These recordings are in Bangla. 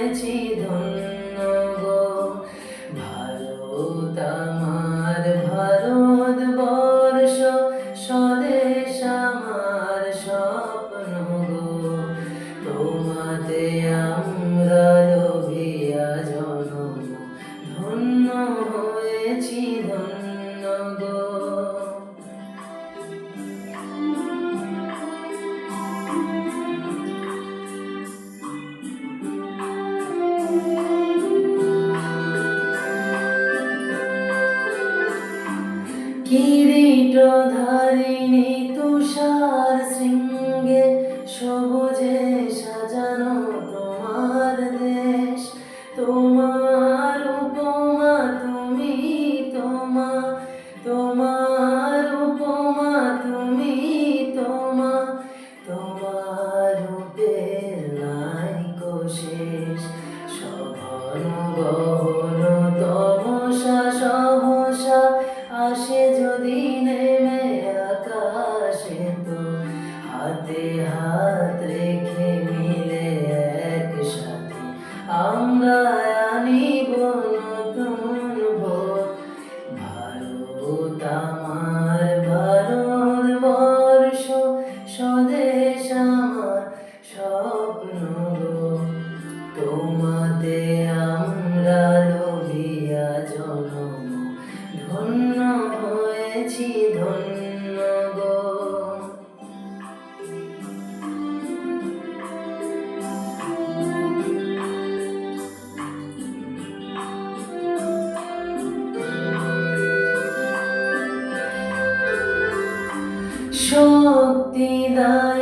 de কিরিট ধারিণী তুষার শৃঙ্গে সবুজে সাজানো তোমার দেশ। তোমার উপমা তুমি তোমা, তোমার উপমা তুমি তোমা। তোমার নায়ক শেষ কোশেষ গহন তমসা সহসা আসে যদি নেমে আকাশে তো হাতে হাত রেখে নিয়ে শক্তি দায়নি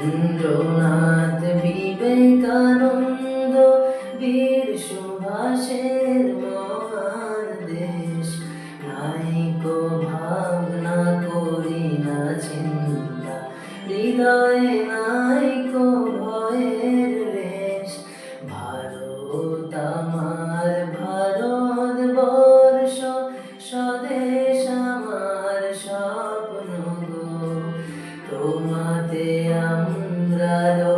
রবীন্দ্রনাথ বিবেকানন্দ বীর সুভাষের মহান দেশ। নাইকো ভাবনা করি না চিন্তা, হৃদয়ে নাইকো ভয়ের রেশ। ভারত আমার ভারত বর্ষ, স্বদেশ জোরালো